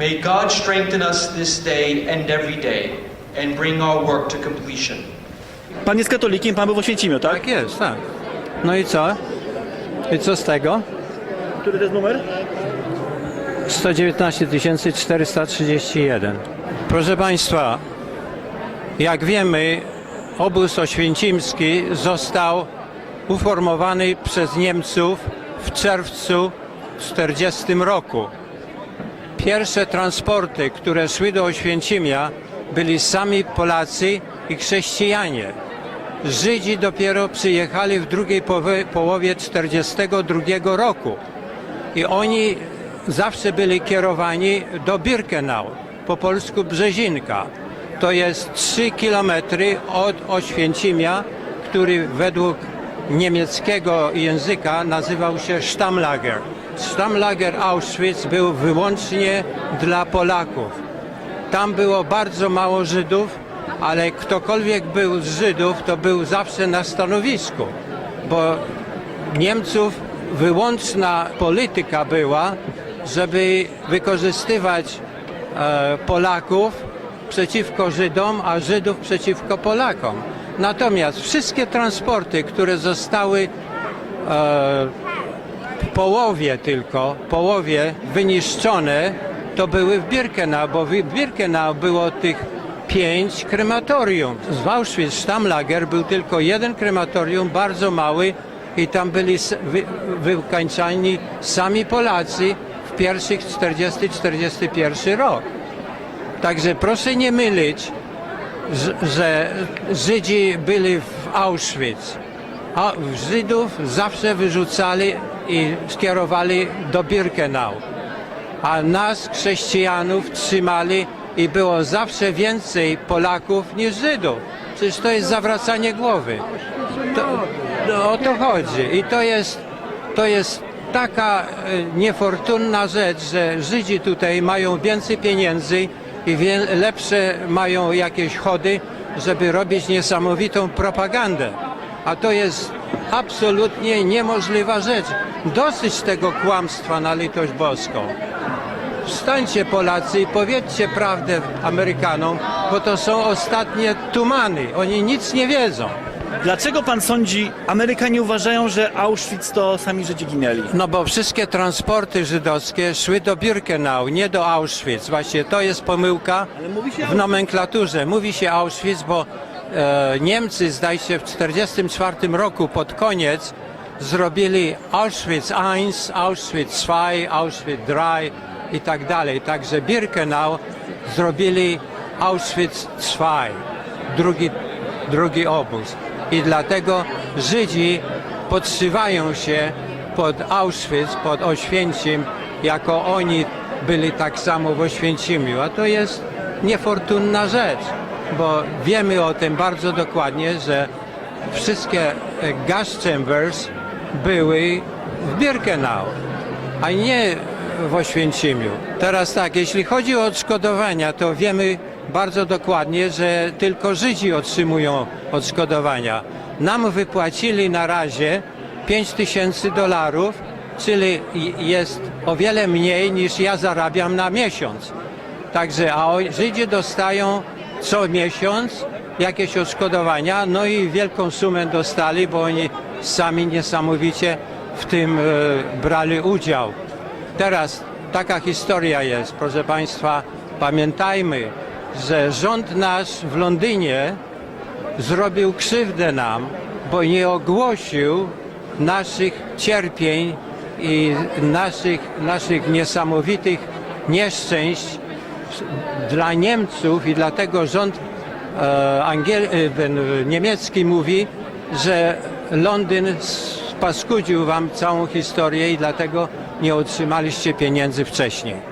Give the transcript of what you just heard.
May God strengthen us this day and every day and bring our work to completion. Pan jest katolikiem, pan był w Oświęcimiu, tak? Tak jest, tak. No i co? I co z tego? Który to jest numer? 119 431. Proszę Państwa, jak wiemy, obóz oświęcimski został uformowany przez Niemców w czerwcu 40 roku. Pierwsze transporty, które szły do Oświęcimia, byli sami Polacy i chrześcijanie. Żydzi dopiero przyjechali w drugiej połowie, połowie 42 roku i oni zawsze byli kierowani do Birkenau, po polsku Brzezinka. To jest 3 kilometry od Oświęcimia, który według niemieckiego języka nazywał się Stammlager. Stammlager Auschwitz był wyłącznie dla Polaków. Tam było bardzo mało Żydów, ale ktokolwiek był z Żydów, to był zawsze na stanowisku, bo Niemców wyłączna polityka była, żeby wykorzystywać e, Polaków przeciwko Żydom, a Żydów przeciwko Polakom. Natomiast wszystkie transporty, które zostały e, połowie tylko, połowie wyniszczone, to były w Birkenau, bo w Birkenau było tych pięć krematorium. W Auschwitz Stammlager był tylko jeden krematorium, bardzo mały i tam byli wy, wykańczani sami Polacy w pierwszych 40-41 rok. Także proszę nie mylić, że- Żydzi byli w Auschwitz. A Żydów zawsze wyrzucali i skierowali do Birkenau. A nas, chrześcijanów, trzymali i było zawsze więcej Polaków niż Żydów. Przecież to jest zawracanie głowy. To, to, o to chodzi. I to jest, to jest taka e, niefortunna rzecz, że Żydzi tutaj mają więcej pieniędzy i wie, lepsze mają jakieś chody, żeby robić niesamowitą propagandę. A to jest absolutnie niemożliwa rzecz. Dosyć tego kłamstwa na litość boską. Wstańcie Polacy i powiedzcie prawdę Amerykanom, bo to są ostatnie tumany. Oni nic nie wiedzą. Dlaczego pan sądzi, Amerykanie uważają, że Auschwitz to sami Żydzi ginęli? No bo wszystkie transporty żydowskie szły do Birkenau, nie do Auschwitz. Właśnie to jest pomyłka w nomenklaturze. Mówi się Auschwitz, bo e, Niemcy, zdaje się, w 1944 roku pod koniec zrobili Auschwitz I, Auschwitz II, Auschwitz III i tak dalej. Także Birkenau zrobili Auschwitz II, drugi, drugi obóz. I dlatego Żydzi podszywają się pod Auschwitz, pod Oświęcim, jako oni byli tak samo w Oświęcimiu. A to jest niefortunna rzecz, bo wiemy o tym bardzo dokładnie, że wszystkie e, gas chambers były w Birkenau, a nie w Oświęcimiu. Teraz tak, jeśli chodzi o odszkodowania, to wiemy bardzo dokładnie, że tylko Żydzi otrzymują odszkodowania. Nam wypłacili na razie 5 tysięcy dolarów, czyli jest o wiele mniej niż ja zarabiam na miesiąc. Także, a Żydzi dostają co miesiąc jakieś odszkodowania, no i wielką sumę dostali, bo oni sami niesamowicie w tym e, brali udział. Teraz taka historia jest, proszę Państwa, pamiętajmy, że rząd nasz w Londynie zrobił krzywdę nam, bo nie ogłosił naszych cierpień i naszych, naszych niesamowitych nieszczęść dla Niemców i dlatego rząd e, Angiel, e, niemiecki mówi, że Londyn spaskudził wam całą historię i dlatego nie otrzymaliście pieniędzy wcześniej.